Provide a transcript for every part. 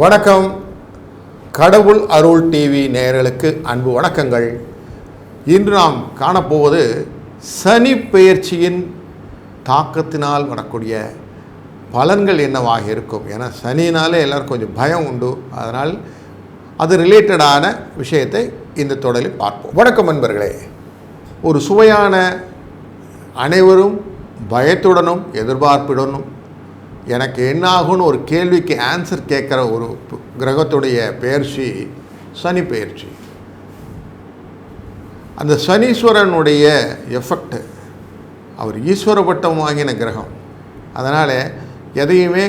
வணக்கம். கடவுள் அருள் டிவி நேயர்களுக்கு அன்பு வணக்கங்கள். இன்று நாம் காணப்போவது சனி பெயர்ச்சியின் தாக்கத்தினால் வரக்கூடிய பலன்கள் என்னவாக இருக்கும்? ஏன்னா சனினாலே எல்லோரும் கொஞ்சம் பயம் உண்டு. அதனால் அது ரிலேட்டடான விஷயத்தை இந்த தொடரில் பார்ப்போம். வணக்கம் நண்பர்களே. ஒரு சுவையான அனைவரும் பயத்துடனும் எதிர்பார்ப்புடனும் எனக்கு என்னாகும்னு ஒரு கேள்விக்கு ஆன்சர் கேட்குற ஒரு கிரகத்துடைய பெயர்ச்சி சனி பயிற்சி அந்த சனீஸ்வரனுடைய எஃபெக்ட் அவர் ஈஸ்வர பட்டம் வாங்கின கிரகம். அதனால் எதையுமே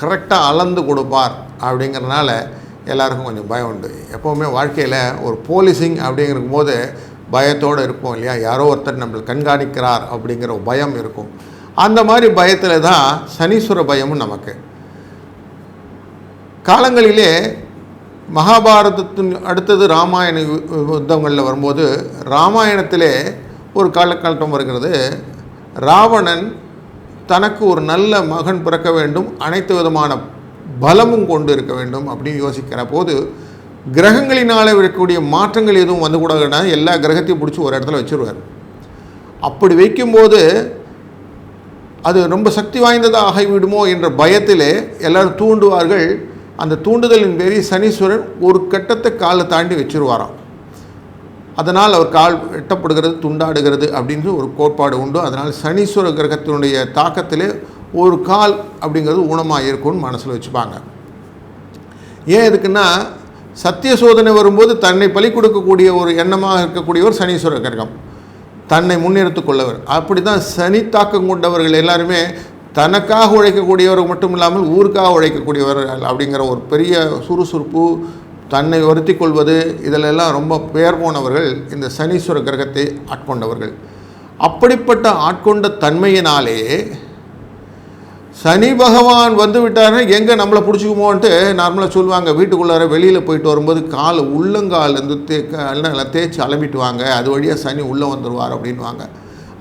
கரெக்டாக அளந்து கொடுப்பார் அப்படிங்கிறனால எல்லாருக்கும் கொஞ்சம் பயம் உண்டு. எப்போவுமே வாழ்க்கையில் ஒரு போலீசிங் அப்படிங்கிற போது பயத்தோடு இருப்போம் இல்லையா? யாரோ ஒருத்தர் நம்மளை கண்காணிக்கிறார் அப்படிங்கிற ஒரு பயம் இருக்கும். அந்த மாதிரி பயத்தில் தான் சனீஸ்வர பயமும் நமக்கு. காலங்களிலே மகாபாரதத்தின் அடுத்தது ராமாயண யு- யுத்தங்களில் வரும்போது ராமாயணத்திலே ஒரு காலகட்டம் வருகிறது. ராவணன் தனக்கு ஒரு நல்ல மகன் பிறக்க வேண்டும் அனைத்து விதமான பலமும் கொண்டு இருக்க வேண்டும் அப்படின்னு யோசிக்கிற போது கிரகங்களினால் இருக்கக்கூடிய மாற்றங்கள் எதுவும் வந்து கூடாதுன்னா எல்லா கிரகத்தையும் பிடிச்சி ஒரு இடத்துல வச்சுருவார். அப்படி வைக்கும்போது அது ரொம்ப சக்தி வாய்ந்ததாக ஆகிவிடுமோ என்ற பயத்திலே எல்லாரும் தூண்டுவார்கள். அந்த தூண்டுதலின் பேரில் சனீஸ்வரன் ஒரு கட்டத்தை காலை தாண்டி வச்சிருவாராம். அதனால் அவர் கால் வெட்டப்படுகிறது துண்டாடுகிறது அப்படின்னு ஒரு கோட்பாடு உண்டு. அதனால் சனீஸ்வர கிரகத்தினுடைய தாக்கத்திலே ஒரு கால் அப்படிங்கிறது ஊனமாக இருக்கும்னு மனசில் வச்சுப்பாங்க. ஏன் எதுக்குன்னா சத்திய சோதனை வரும்போது தன்னை பலி கொடுக்கக்கூடிய ஒரு எண்ணமாக இருக்கக்கூடியவர் சனீஸ்வர கிரகம். தன்னை முன்னிறுத்திக் கொள்ளவர். அப்படி தான் சனி தாக்கம் கொண்டவர்கள் எல்லாருமே தனக்காக உழைக்கக்கூடியவர் மட்டும் இல்லாமல் ஊருக்காக உழைக்கக்கூடியவர்கள் அப்படிங்கிற ஒரு பெரிய சுறுசுறுப்பு தன்னை வருத்தி கொள்வது இதிலெல்லாம் ரொம்ப பெயர் போனவர்கள் இந்த சனீஸ்வர கிரகத்தை ஆட்கொண்டவர்கள். அப்படிப்பட்ட ஆட்கொண்ட தன்மையினாலே சனி பகவான் வந்து விட்டாருன்னா எங்கே நம்மளை பிடிச்சிக்குமோன்ட்டு நார்மலாக சொல்லுவாங்க. வீட்டுக்குள்ளார வெளியில் போயிட்டு வரும்போது கால் உள்ளங்காலேருந்து தே நல்லா தேய்ச்சி அலம்பிட்டு வாங்க. அது வழியாக சனி உள்ளே வந்துடுவார் அப்படின்வாங்க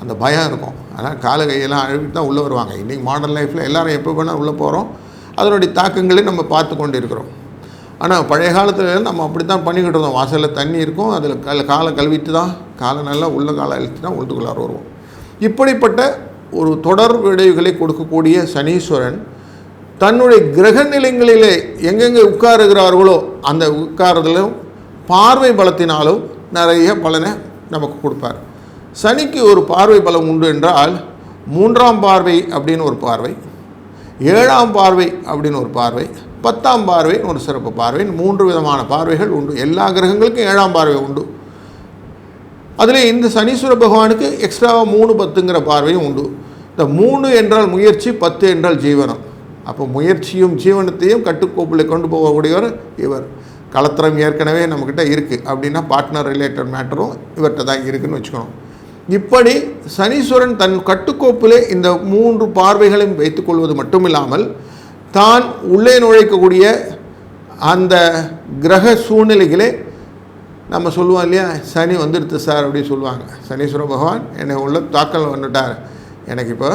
அந்த பயம் இருக்கும். ஆனால் காலை கையெல்லாம் அழுவிட்டு தான் உள்ளே வருவாங்க. இன்றைக்கி மாடர்ன் லைஃப்பில் எல்லோரும் எப்போ வேணால் உள்ளே போகிறோம் அதனுடைய தாக்கங்களை நம்ம பார்த்து கொண்டு இருக்கிறோம் ஆனால் பழைய காலத்தில் நம்ம அப்படி தான் பண்ணிக்கிட்டு இருந்தோம். வாசலில் தண்ணி இருக்கும். அதில் கல் காலை கழுவிட்டு தான் காலை நல்லா உள்ள காலை அழுத்து தான் உள்ளுக்குள்ளார வருவோம். இப்படிப்பட்ட ஒரு தொடர் விளைவுகளை கொடுக்கக்கூடிய சனீஸ்வரன் தன்னுடைய கிரக நிலைங்களிலே எங்கெங்கே உட்காருகிறார்களோ அந்த உட்காரதிலும் பார்வை பலத்தினாலும் நிறைய பலனை நமக்கு கொடுப்பார். சனிக்கு ஒரு பார்வை பலம் உண்டு என்றால் மூன்றாம் பார்வை அப்படின்னு ஒரு பார்வை ஏழாம் பார்வை அப்படின்னு ஒரு பார்வை பத்தாம் பார்வைன்னு ஒரு சிறப்பு பார்வை மூன்று விதமான பார்வைகள் உண்டு. எல்லா கிரகங்களுக்கும் ஏழாம் பார்வை உண்டு. அதில் இந்த சனீஸ்வர பகவானுக்கு எக்ஸ்ட்ராவாக மூணு பத்துங்கிற பார்வையும் உண்டு. இந்த மூணு என்றால் முயற்சி பத்து என்றால் ஜீவனம். அப்போ முயற்சியும் ஜீவனத்தையும் கட்டுக்கோப்பில் கொண்டு போகக்கூடியவர் இவர். கலத்திரம் ஏற்கனவே நம்மக்கிட்ட இருக்குது அப்படின்னா பார்ட்னர் ரிலேட்டட் மேட்டரும் இவர்கிட்ட தான் இருக்குன்னு வச்சுக்கணும். இப்படி சனீஸ்வரன் தன் கட்டுக்கோப்பிலே இந்த மூன்று பார்வைகளையும் வைத்துக்கொள்வது மட்டுமில்லாமல் தான் உள்ளே நுழைக்கக்கூடிய அந்த கிரக சூழ்நிலைகளே நம்ம சொல்லுவோம் இல்லையா? சனி வந்துடுது சார் அப்படின்னு சொல்லுவாங்க. சனீஸ்வர பகவான் என்னை உள்ள தாக்கல் வந்துட்டார். எனக்கு இப்போ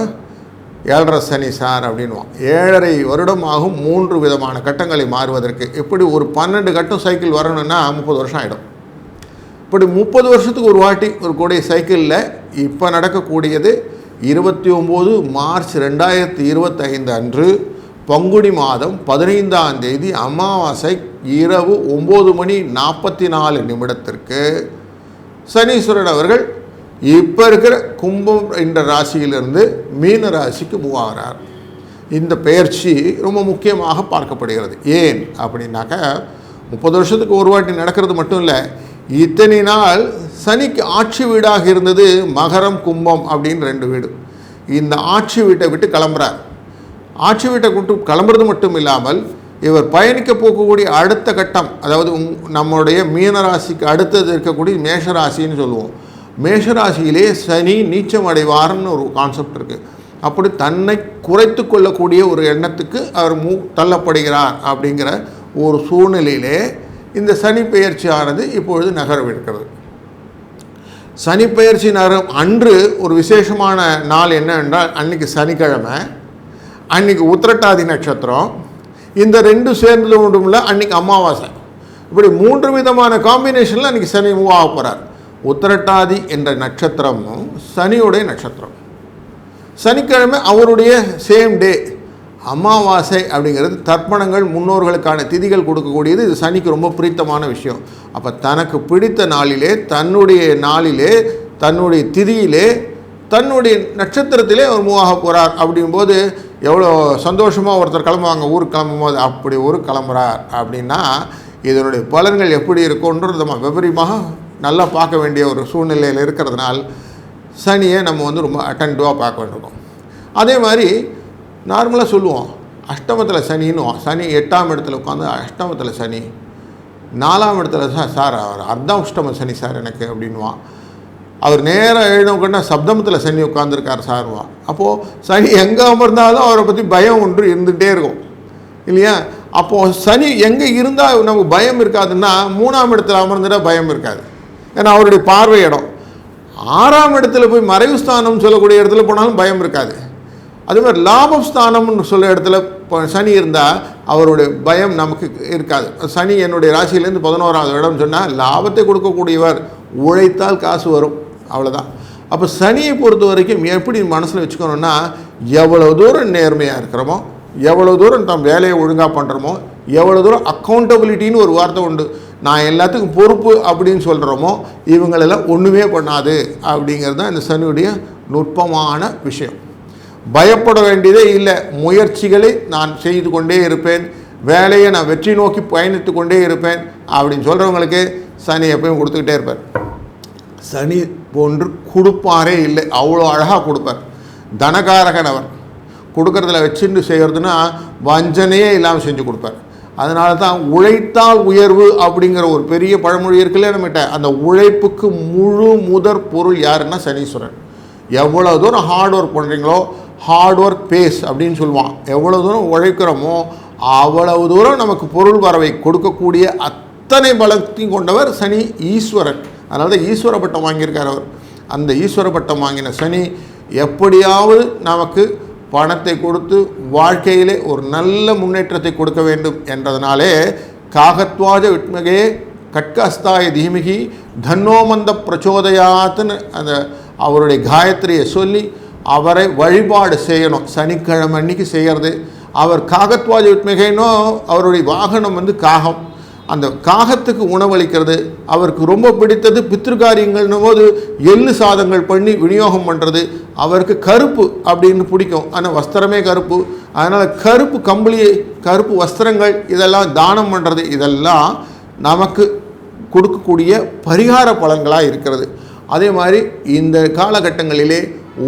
ஏழரை சனி சார் அப்படின்வான் ஏழரை வருடம் ஆகும் மூன்று விதமான கட்டங்களை மாறுவதற்கு. இப்படி ஒரு பன்னெண்டு கட்டம் சைக்கிள் வரணும்னா முப்பது வருஷம் ஆகிடும் இப்படி முப்பது வருஷத்துக்கு ஒரு வாட்டி ஒரு கூடிய சைக்கிளில் இப்போ நடக்கக்கூடியது இருபத்தி ஒம்பது மார்ச் ரெண்டாயிரத்தி இருபத்தைந்து அன்று பங்குனி மாதம் பதினைந்தாம் தேதி அமாவாசை இரவு ஒம்பது மணி நாற்பத்தி நாலு நிமிடத்திற்கு சனீஸ்வரன் அவர்கள் இப்போ இருக்கிற கும்பம் என்ற ராசியிலிருந்து மீன ராசிக்கு மூவாகிறார் இந்த பெயர்ச்சி ரொம்ப முக்கியமாக பார்க்கப்படுகிறது. ஏன் அப்படின்னாக்க முப்பது வருஷத்துக்கு ஒரு வாட்டி நடக்கிறது மட்டும் இல்லை இத்தனை நாள் சனிக்கு ஆட்சி வீடாக இருந்தது மகரம் கும்பம் அப்படின்னு ரெண்டு வீடு. இந்த ஆட்சி வீட்டை விட்டு கிளம்புறார். ஆட்சி வீட்டை கூட்டு கிளம்புறது மட்டும் இல்லாமல் இவர் பயணிக்க போகக்கூடிய அடுத்த கட்டம் அதாவது உங்- நம்முடைய மீனராசிக்கு அடுத்தது இருக்கக்கூடிய மேஷராசின்னு சொல்லுவோம். மேஷராசியிலே சனி நீச்சம் அடைவார்னு ஒரு கான்செப்ட் இருக்குது அப்படி தன்னை குறைத்து கொள்ளக்கூடிய ஒரு எண்ணத்துக்கு அவர் மூ தள்ளப்படுகிறார் அப்படிங்கிற ஒரு சூழ்நிலையிலே இந்த சனி பெயர்ச்சியானது இப்பொழுது நகரவிருக்கிறது. சனி பெயர்ச்சி நகரம் அன்று ஒரு விசேஷமான நாள் என்ன என்றால் அன்னைக்கு சனிக்கிழமை. அன்னைக்கு உத்திரட்டாதி நட்சத்திரம். இந்த ரெண்டும் சேர்ந்தது மட்டும்ல இல்லை அன்றைக்கி அமாவாசை. இப்படி மூன்று விதமான காம்பினேஷனில் அன்றைக்கி சனி மூவ் ஆக போகிறார் உத்திரட்டாதி என்ற நட்சத்திரமும் சனியுடைய நட்சத்திரம். சனிக்கிழமை அவருடைய சேம் டே அமாவாசை அப்படிங்கிறது தர்ப்பணங்கள் முன்னோர்களுக்கான திதிகள் கொடுக்கக்கூடியது. இது சனிக்கு ரொம்ப பிடித்தமான விஷயம். அப்போ தனக்கு பிடித்த நாளிலே தன்னுடைய நாளிலே தன்னுடைய திதியிலே தன்னுடைய நட்சத்திரத்திலே அவர் மூவாக போகிறார் அப்படிங்கும்போது எவ்வளோ சந்தோஷமாக ஒருத்தர் கிளம்புவாங்க ஊருக்கு கிளம்பும்போது அப்படி ஊருக்கு கிளம்புறார் அப்படின்னா இதனுடைய பலன்கள் எப்படி இருக்கும்ன்றது நம்ம விபரீமாக நல்லா பார்க்க வேண்டிய ஒரு சூழ்நிலையில் இருக்கிறதுனால் சனியை நம்ம வந்து ரொம்ப அட்டன்டிவாக பார்க்க வேண்டியிருக்கோம். அதே மாதிரி நார்மலாக சொல்லுவோம் அஷ்டமத்தில் சனின்னு சனி எட்டாம் இடத்துல உட்காந்து அஷ்டமத்தில் சனி நாலாம் இடத்துல சார் சார் அவர் அர்த்தம் அஷ்டம சனி சார் எனக்கு அப்படின்வான் அவர் நேராக எழுதணுன்னா சப்தமத்தில் சனி உட்காந்துருக்கார் சார்வா அப்போது சனி எங்கே அமர்ந்தாலும் அவரை பற்றி பயம் ஒன்று இருந்துகிட்டே இருக்கும். இல்லையா? அப்போது சனி எங்கே இருந்தால் நமக்கு பயம் இருக்காதுன்னா மூணாம் இடத்துல அமர்ந்துட்டா பயம் இருக்காது. ஏன்னா அவருடைய பார்வை இடம். ஆறாம் இடத்துல போய் மறைவு ஸ்தானம் சொல்லக்கூடிய இடத்துல போனாலும் பயம் இருக்காது. அதே மாதிரி லாபஸ்தானம்னு சொல்ல இடத்துல சனி இருந்தால் அவருடைய பயம் நமக்கு இருக்காது. சனி என்னுடைய ராசியிலேருந்து பதினோராவது இடம் சொன்னால் லாபத்தை கொடுக்கக்கூடியவர் உழைத்தால் காசு வரும். அவ்வளோதான் அப்போ சனியை பொறுத்த வரைக்கும் எப்படி மனசில் வச்சுக்கணும்னா எவ்வளோ தூரம் நேர்மையாக இருக்கிறோமோ எவ்வளோ தூரம் தம் வேலையை ஒழுங்காக பண்ணுறோமோ எவ்வளோ தூரம் அக்கௌண்டபிலிட்டின்னு ஒரு வார்த்தை உண்டு. நான் எல்லாத்துக்கும் பொறுப்பு அப்படின்னு சொல்கிறோமோ இவங்களெல்லாம் ஒன்றுமே பண்ணாது அப்படிங்கிறது தான் இந்த சனியுடைய நுட்பமான விஷயம். பயப்பட வேண்டியதே இல்லை. முயற்சிகளை நான் செய்து கொண்டே இருப்பேன். வேலையை நான் வெற்றி நோக்கி பயணித்து கொண்டே இருப்பேன் அப்படின்னு சொல்கிறவங்களுக்கு சனி எப்பயும் கொடுத்துக்கிட்டே இருப்பார். சனி போன்று கொடுப்பாரே இல்லை. அவ்வளோ அழகாக கொடுப்பார். தனகாரகன் அவர். கொடுக்கறதுல வச்சுட்டு செய்கிறதுனா வஞ்சனையே இல்லாமல் செஞ்சு கொடுப்பார். அதனால தான் உழைத்தால் உயர்வு அப்படிங்கிற ஒரு பெரிய பழமொழி இருக்குல்ல நம்மகிட்ட. அந்த உழைப்புக்கு முழு முதற் பொருள் யாருன்னா சனீஸ்வரன். எவ்வளோ தூரம் ஹார்ட் ஒர்க் பண்ணுறீங்களோ ஹார்ட் ஒர்க் பேஸ் அப்படின்னு சொல்லுவான். எவ்வளோ தூரம் உழைக்கிறோமோ அவ்வளவு தூரம் நமக்கு பொருள் வரவை கொடுக்கக்கூடிய அத்தனை பலத்தையும் கொண்டவர் சனி ஈஸ்வரன். அதனால தான் ஈஸ்வர பட்டம் வாங்கியிருக்கார் அவர். அந்த ஈஸ்வர பட்டம் வாங்கின சனி எப்படியாவது நமக்கு பணத்தை கொடுத்து வாழ்க்கையிலே ஒரு நல்ல முன்னேற்றத்தை கொடுக்க வேண்டும் என்றதனாலே காகத்வாஜ விட்மகே கட்கஸ்தாய தீமிகி தன்னோமந்த பிரச்சோதயாத்துன்னு அந்த அவருடைய காயத்ரியை சொல்லி அவரை வழிபாடு செய்யணும். சனிக்கிழமை அன்னைக்கு செய்கிறது அவர் காகத்வாஜ விட்மிகைனோ அவருடைய வாகனம் வந்து காகம். அந்த காகத்துக்கு உணவளிக்கிறது அவருக்கு ரொம்ப பிடித்தது பித்திருக்காரியங்கள்னும் போது எள்ளு சாதங்கள் பண்ணி விநியோகம் பண்ணுறது அவருக்கு கருப்பு அப்படின்னு பிடிக்கும். ஆனால் வஸ்திரமே கருப்பு. அதனால் கருப்பு கம்பளி கருப்பு வஸ்திரங்கள் இதெல்லாம் தானம் பண்ணுறது இதெல்லாம் நமக்கு கொடுக்கக்கூடிய பரிகார பலன்களாக இருக்கிறது. அதே மாதிரி இந்த காலகட்டங்களிலே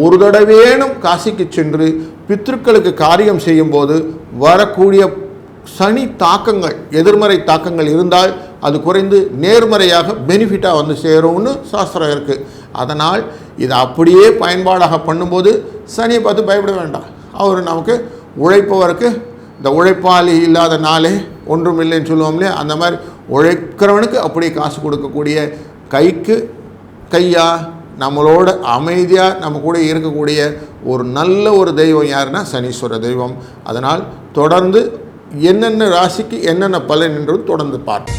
ஒரு தடவேனும் காசிக்கு சென்று பித்ருக்களுக்கு காரியம் செய்யும்போது வரக்கூடிய சனி தாக்கங்கள் எதிர்மறை தாக்கங்கள் இருந்தால் அது குறைந்து நேர்மறையாக பெனிஃபிட்டாக வந்து சேரும்னு சாஸ்திரம் இருக்குது அதனால் இதை அப்படியே பயன்பாடாக பண்ணும்போது சனியை பார்த்து பயப்பட வேண்டாம். அவர் நமக்கு உழைப்பவருக்கு இந்த உழைப்பாளி இல்லாத நாளே ஒன்றும் இல்லைன்னு சொல்லுவோம்லே அந்த மாதிரி உழைக்கிறவனுக்கு அப்படியே காசு கொடுக்கக்கூடிய கைக்கு கையா நம்மளோட அமைதியாக நம்ம கூட இருக்கக்கூடிய ஒரு நல்ல ஒரு தெய்வம் யாருன்னா சனீஸ்வர தெய்வம். அதனால் தொடர்ந்து என்னென்ன ராசிக்கு என்னென்ன பலன் என்றும் தொடர்ந்து பார்ப்போம்.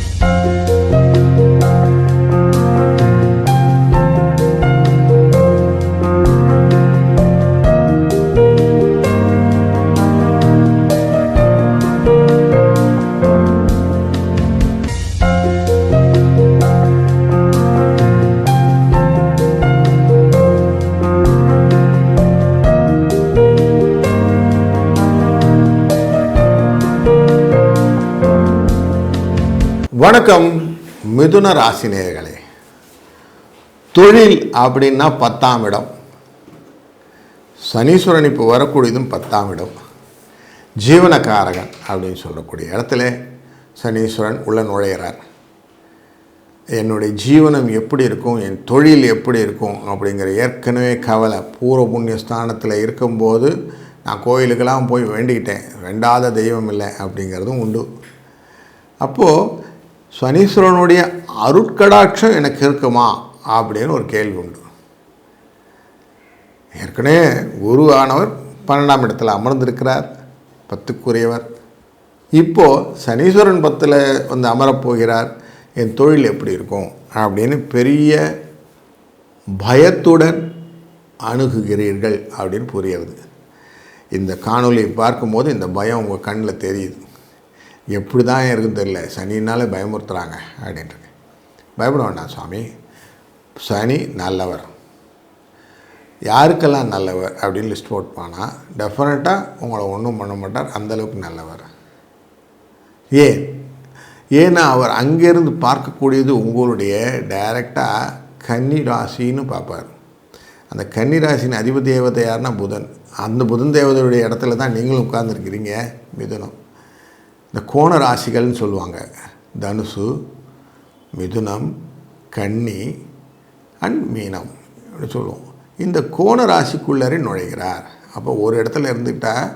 வணக்கம் மிதுன ராசினியர்களே தொழில் அப்படின்னா பத்தாம் இடம். சனீஸ்வரன் இப்போ வரக்கூடியதும் பத்தாம் இடம். ஜீவனக்காரகன் அப்படின்னு சொல்லக்கூடிய இடத்துல சனீஸ்வரன் உள்ள நுழையிறார். என்னுடைய ஜீவனம் எப்படி இருக்கும் என் தொழில் எப்படி இருக்கும் அப்படிங்கிற ஏற்கனவே கவலை பூர்வ புண்ணிய ஸ்தானத்தில் இருக்கும்போது நான் கோயிலுக்கெல்லாம் போய் வேண்டிக்கிட்டேன். வேண்டாத தெய்வம் இல்லை அப்படிங்கிறதும் உண்டு. அப்போது சனீஸ்வரனுடைய அருட்கடாட்சம் எனக்கு இருக்குமா அப்படின்னு ஒரு கேள்வி உண்டு. ஏற்கனவே குரு ஆனவர் பன்னெண்டாம் இடத்துல அமர்ந்திருக்கிறார் பத்துக்குரியவர். இப்போது சனீஸ்வரன் பத்தில் வந்து அமரப்போகிறார் என் தொழில் எப்படி இருக்கும் அப்படின்னு பெரிய பயத்துடன் அணுகுகிறீர்கள் அப்படின்னு புரியுது இந்த காணொலியை பார்க்கும்போது இந்த பயம் உங்கள் கண்ணில் தெரியுது. எப்படி தான் இருக்குன்னு தெரியல. சனினாலே பயமுறுத்துகிறாங்க அப்படின்ட்டு பயப்பட வேண்டாம் சுவாமி. சனி நல்லவர். யாருக்கெல்லாம் நல்லவர் அப்படின்னு லிஸ்ட் போட் போனால் டெஃபினட்டாக உங்களை ஒன்றும் பண்ண மாட்டார். அந்தளவுக்கு நல்லவர். ஏன்? ஏன்னா அவர் அங்கேருந்து பார்க்கக்கூடியது உங்களுடைய டைரெக்டாக கன்னி ராசின்னு பார்ப்பார். அந்த கன்னி ராசியின் அதிபதி தேவதை யாருன்னா புதன். அந்த புதன் தேவதையுடைய இடத்துல தான் நீங்களும் உட்கார்ந்துருக்கிறீங்க மிதுனம். இந்த கோண ராசிகள்னு சொல்லுவாங்க. தனுசு மிதுனம் கன்னி அண்ட் மீனம் அப்படின்னு சொல்லுவோம். இந்த கோண ராசிக்குள்ளரே நுழைகிறார். அப்போ ஒரு இடத்துல இருந்துக்கிட்டால்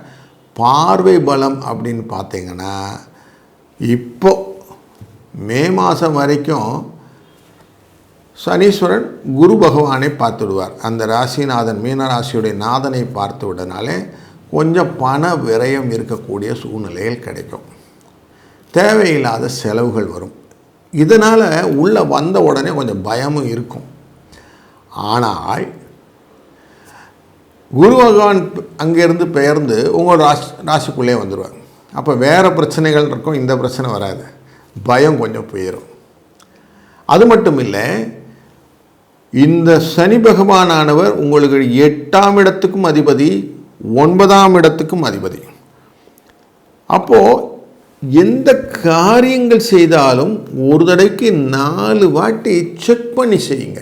பார்வை பலம் அப்படின்னு பார்த்தீங்கன்னா இப்போ மே மாதம் வரைக்கும் சனீஸ்வரன் குரு பகவானை பார்த்து விடுவார் அந்த ராசிநாதன் மீன ராசியுடைய நாதனை பார்த்து விடனாலே கொஞ்சம் பண விரயம் இருக்கக்கூடிய சூழ்நிலைகள் கிடைக்கும். தேவையில்லாத செலவுகள் வரும். இதனால் உள்ளே வந்த உடனே கொஞ்சம் பயமும் இருக்கும். ஆனால் குரு பகவான் அங்கேருந்து பெயர்ந்து உங்கள் ராசி ராசிக்குள்ளே வந்துடுவாங்க அப்போ வேறு பிரச்சனைகள் இருக்கும் இந்த பிரச்சனை வராது. பயம் கொஞ்சம் போயிடும் அது மட்டும் இல்லை இந்த சனி பகவானானவர் உங்களுக்கு எட்டாம் இடத்துக்கும் அதிபதி ஒன்பதாம் இடத்துக்கும் அதிபதி. அப்போது எந்த காரியங்கள் செய்தாலும் ஒரு தடவைக்கு நாலு வாட்டி செக் பண்ணி செய்யுங்க.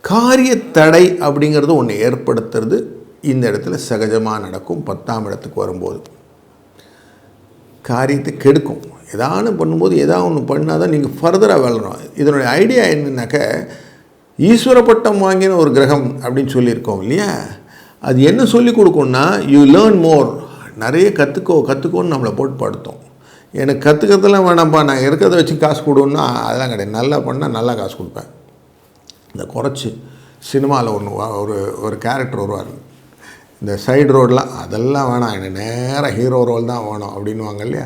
காரிய தடை அப்படிங்கிறது ஒன்று ஏற்படுத்துறது இந்த இடத்துல சகஜமாக நடக்கும். பத்தாம் இடத்துக்கு வரும்போது. காரியத்தை கெடுக்கும். ஏதானு பண்ணும்போது ஏதாவது ஒன்று பண்ணால் தான் நீங்கள் ஃபர்தராக வளரணும். இதனுடைய ஐடியா என்னன்னாக்க ஈஸ்வர பட்டம் வாங்கின ஒரு கிரகம் அப்படின்னு சொல்லியிருக்கோம் இல்லையா? அது என்ன சொல்லி கொடுக்கும்னா யூ லேர்ன் மோர் நிறைய கற்றுக்கோ கற்றுக்கோன்னு நம்மளை போட்டு படுத்தோம். எனக்கு கற்றுக்கிறதுலாம் வேணாம்ப்பா நான் இருக்கிறத வச்சு காசு கொடுன்னா அதெல்லாம் கிடையாது. நல்லா பண்ணால் நல்லா காசு கொடுப்பேன். இந்த குறைச்சி சினிமாவில் ஒன்று ஒரு ஒரு கேரக்டர் வருவார். இந்த சைடு ரோடெலாம் அதெல்லாம் வேணாம் எனக்கு நேராக ஹீரோ ரோல் தான் வேணும் அப்படின்வாங்க இல்லையா?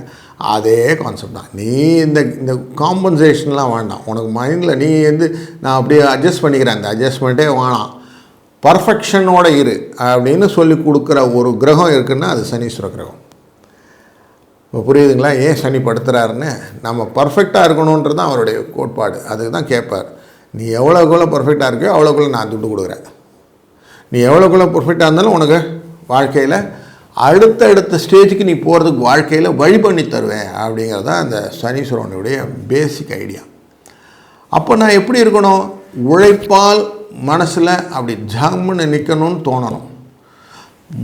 அதே கான்செப்ட் தான். நீ இந்த இந்த காம்பன்சேஷன்லாம் வேண்டாம் உனக்கு மைண்டில் நீ வந்து நான் அப்படியே அட்ஜஸ்ட் பண்ணிக்கிறேன். அந்த அட்ஜஸ்ட்மெண்ட்டே வேணாம். பர்ஃபெக்ஷனோட இரு அப்படின்னு சொல்லி கொடுக்குற ஒரு கிரகம் இருக்குன்னா அது சனீஸ்வர கிரகம். இப்போ புரியுதுங்களா? ஏன் சனி படுத்துறாருன்னு? நம்ம பர்ஃபெக்டாக இருக்கணுன்றது தான் அவருடைய கோட்பாடு. அதுக்கு தான் கேட்பார். நீ எவ்வளோக்குள்ளே பர்ஃபெக்டாக இருக்கோ அவ்வளோக்குள்ளே நான் துட்டு கொடுக்குறேன். நீ எவ்வளோக்குள்ளே பர்ஃபெக்டாக இருந்தாலும் உனக்கு வாழ்க்கையில் அடுத்த அடுத்த ஸ்டேஜுக்கு நீ போகிறதுக்கு வாழ்க்கையில் வழி பண்ணி தருவேன் அப்படிங்கிறது தான் அந்த சனீஸ்வரனுடைய பேசிக் ஐடியா அப்போ நான் எப்படி இருக்கணும்? உழைப்பால் மனசில் அப்படி ஜம்முன்னு நிற்கணும்னு தோணணும்.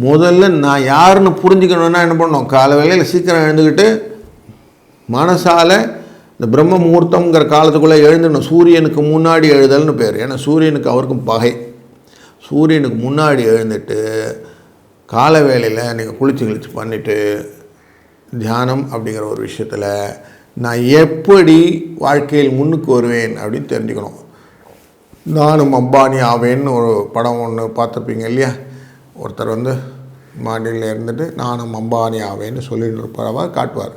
முதல்ல நான் யாருன்னு புரிஞ்சுக்கணுன்னா என்ன பண்ணணும்? காலை வேலையில் சீக்கிரம் எழுந்துக்கிட்டு மனசால் இந்த பிரம்ம முகூர்த்தங்கிற காலத்துக்குள்ளே எழுந்துடணும். சூரியனுக்கு முன்னாடி எழுதல்னு பேர். ஏன்னா சூரியனுக்கு அவருக்கும் பகை. சூரியனுக்கு முன்னாடி எழுந்துட்டு கால வேலையில் நீங்கள் குளிச்சு கிழிச்சு பண்ணிவிட்டு தியானம் அப்படிங்கிற ஒரு விஷயத்தில் நான் எப்படி வாழ்க்கையில் முன்னுக்கு வருவேன் அப்படின்னு தெரிஞ்சுக்கணும். நானும் அம்பானி ஆவேன்னு ஒரு படம் ஒன்று பார்த்துருப்பீங்க இல்லையா? ஒருத்தர் வந்து மாடியில் இருந்துட்டு நானும் அம்பானி ஆவேன்னு சொல்லிட்டு இருப்பவா காட்டுவார்.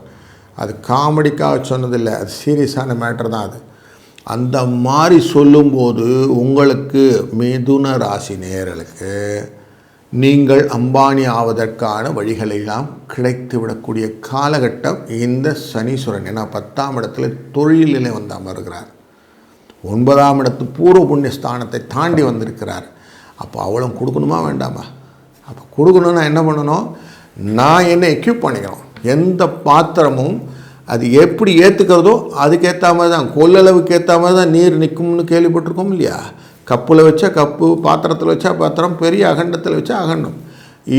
அது காமெடிக்காக சொன்னதில்லை. அது சீரியஸான மேட்டர் தான் அது. அந்த மாதிரி சொல்லும்போது உங்களுக்கு மிதுன ராசி நேர்களுக்கு நீங்கள் அம்பானி ஆவதற்கான வழிகளெல்லாம் கிடைத்து விடக்கூடிய காலகட்டம் இந்த சனீஸ்வரன். ஏன்னா பத்தாம் இடத்துல தொழிலிலே வந்து அமர்கிறார். ஒன்பதாம் இடத்து பூர்வ புண்ணிய ஸ்தானத்தை தாண்டி வந்திருக்கிறார். அப்போ அவளும் கொடுக்கணுமா வேண்டாமா? அப்போ கொடுக்கணுன்னா என்ன பண்ணணும்? நான் என்ன எக்யூப் பண்ணிக்கணும். எந்த பாத்திரமும் அது எப்படி ஏற்றுக்கிறதோ அதுக்கேற்ற மாதிரி தான். கொள்ளளவுக்கு ஏற்ற மாதிரி தான் நீர் நிற்கும்னு கேள்விப்பட்டிருக்கோம் இல்லையா? கப்பில் வச்சா கப்பு பாத்திரத்தில் வச்சா பாத்திரம் பெரிய அகண்டத்தில் வச்சா அகண்டம்.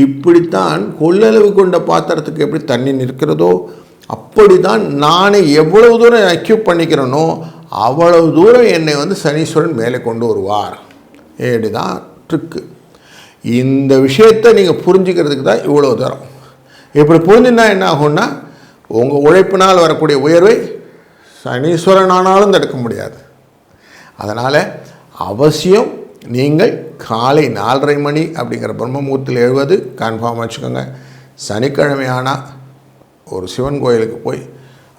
இப்படித்தான் கொள்ளளவு கொண்ட பாத்திரத்துக்கு எப்படி தண்ணி நிற்கிறதோ அப்படி தான் நானே எவ்வளவு தூரம் அக்யூப் பண்ணிக்கிறேனோ அவ்வளவு தூரம் என்னை வந்து சனீஸ்வரன் மேலே கொண்டு வருவார். ஏடி தான் ட்ரிக்கு. இந்த விஷயத்தை நீங்கள் புரிஞ்சுக்கிறதுக்கு தான் இவ்வளோ தூரம். இப்படி புரிஞ்சுன்னா என்ன ஆகும்னா உங்கள் உழைப்பினால் வரக்கூடிய உயர்வை சனீஸ்வரன் ஆனாலும் தடுக்க முடியாது. அதனால் அவசியம் நீங்கள் காலை நாலரை மணி அப்படிங்கிற பிரம்மமுகூர்த்தத்தில் எழுவது கன்ஃபார்ம் வச்சுக்கோங்க. சனிக்கிழமை ஆனால் ஒரு சிவன் கோயிலுக்கு போய்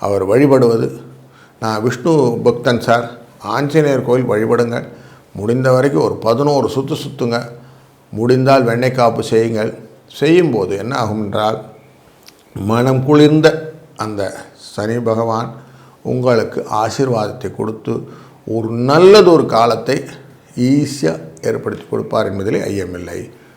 அவர் வழிபடுவது நான் விஷ்ணு பக்தன் சார். ஆஞ்சநேயர் கோயில் வழிபடுங்கள் முடிந்த வரைக்கும் ஒரு பதினோரு சுற்று சுற்றுங்க முடிந்தால் வெண்ணெய் காப்பு செய்யுங்கள். செய்யும்போது என்ன ஆகும் என்றால் மனம் குளிர்ந்த அந்த சனி பகவான் உங்களுக்கு ஆசீர்வாதத்தை கொடுத்து ஒரு நல்லது ஒரு காலத்தை ஈஸியாக ஏற்படுத்தி கொடுப்பார் என்பதில் ஐயமில்லை.